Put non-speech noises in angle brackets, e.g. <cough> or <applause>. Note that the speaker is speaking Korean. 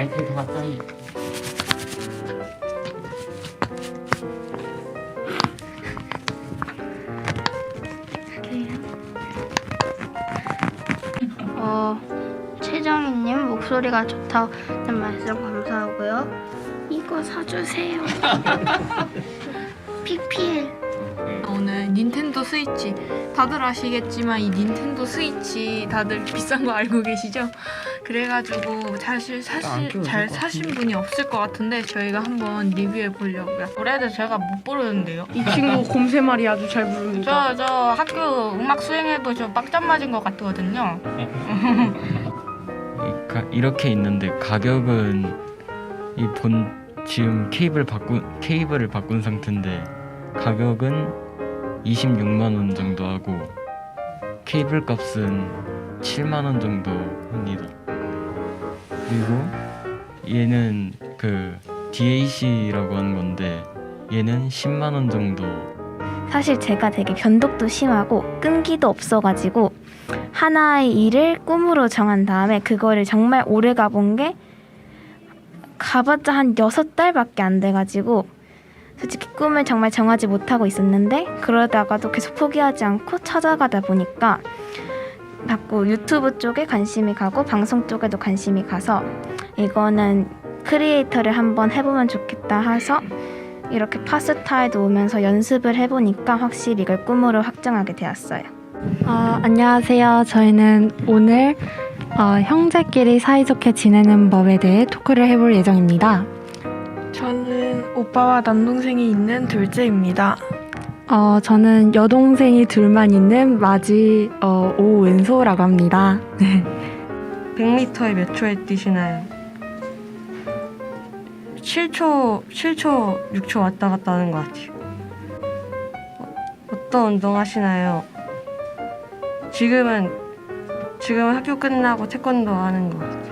여기 더 가까이. 어, 최정희님 목소리가 좋다는 말씀 감사하고요. 이거 사주세요. <laughs> PPL. 오늘 닌텐도 스위치 다들 아시겠지만 이 닌텐도 스위치 다들 <laughs> 비싼 거 알고 계시죠? 그래가지고 사실 안 사실 잘 사신. 분이 없을 것 같은데 저희가 한번 리뷰해 보려고요. 노래도 제가 못 부르는데요. 이 친구 곰새 말이 아주 잘 부릅니다. 저 저 학교 음악 수행해도 저 빡점 맞은 것 같거든요. 이렇게 있는데 가격은 이 본 지금 케이블 바꾼 케이블을 바꾼 상태인데 가격은 26만 원 정도 하고 케이블 값은 7만 원 정도 합니다. 그리고 얘는 그 DAC라고 하는 건데 얘는 10만 원 정도 사실 제가 되게 변덕도 심하고 끈기도 없어가지고 하나의 일을 꿈으로 정한 다음에 그거를 정말 오래 가본 게 가봤자 한 여섯 달밖에 안 돼가지고 솔직히 꿈을 정말 정하지 못하고 있었는데 그러다가도 계속 포기하지 않고 찾아가다 보니까 자꾸 유튜브 쪽에 관심이 가고 방송 쪽에도 관심이 가서 이거는 크리에이터를 한번 해보면 좋겠다 해서 이렇게 파스타에도 오면서 연습을 해보니까 확실히 이걸 꿈으로 확정하게 되었어요. 어, 안녕하세요. 저희는 오늘 어, 형제끼리 사이좋게 지내는 법에 대해 토크를 해볼 예정입니다. 저는 오빠와 남동생이 있는 둘째입니다. 어, 저는 여동생이 둘만 있는 마지 어, 오은소라고 합니다. <laughs> 100m에 몇 초에 뛰시나요? 7초, 7초, 6초 왔다 갔다 하는 것 같아요. 어, 어떤 운동 하시나요? 지금은, 지금은 학교 끝나고 태권도 하는 것 같아요.